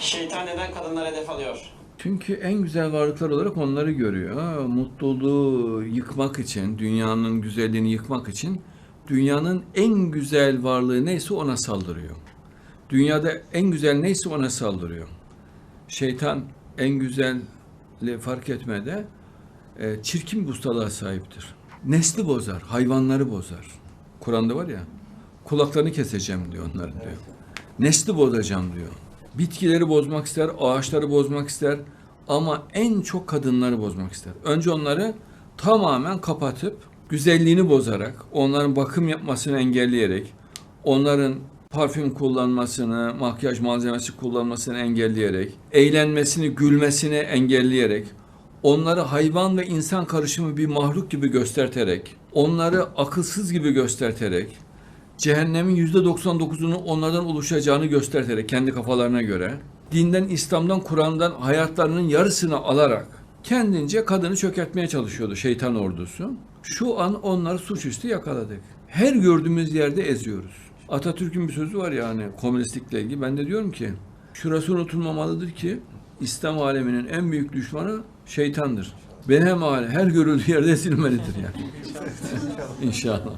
Şeytan neden kadınları hedef alıyor? Çünkü en güzel varlıklar olarak onları görüyor. Mutluluğu yıkmak için, dünyanın güzelliğini yıkmak için dünyanın en güzel varlığı neyse ona saldırıyor. Dünyada en güzel neyse ona saldırıyor. Şeytan en güzelli fark etmede e, çirkin bir ustalığa sahiptir. Nesli bozar, hayvanları bozar. Kur'an'da var ya, kulaklarını keseceğim diyor onların diyor. Nesli bozacağım diyor. Bitkileri bozmak ister, ağaçları bozmak ister ama en çok kadınları bozmak ister. Önce onları tamamen kapatıp güzelliğini bozarak, onların bakım yapmasını engelleyerek, onların parfüm kullanmasını, makyaj malzemesi kullanmasını engelleyerek, eğlenmesini, gülmesini engelleyerek, onları hayvan ve insan karışımı bir mahluk gibi gösterterek, onları akılsız gibi gösterterek, cehennemin yüzde 99'unun onlardan oluşacağını göstererek kendi kafalarına göre, dinden, İslam'dan, Kur'an'dan hayatlarının yarısını alarak kendince kadını çökertmeye çalışıyordu şeytan ordusu. Şu an onları suçüstü yakaladık. Her gördüğümüz yerde eziyoruz. Atatürk'ün bir sözü var yani komünistlikle ilgili. Ben de diyorum ki şurası unutulmamalıdır ki İslam aleminin en büyük düşmanı şeytandır. Benim hali her görüldüğü yerde ezilmelidir yani. İnşallah.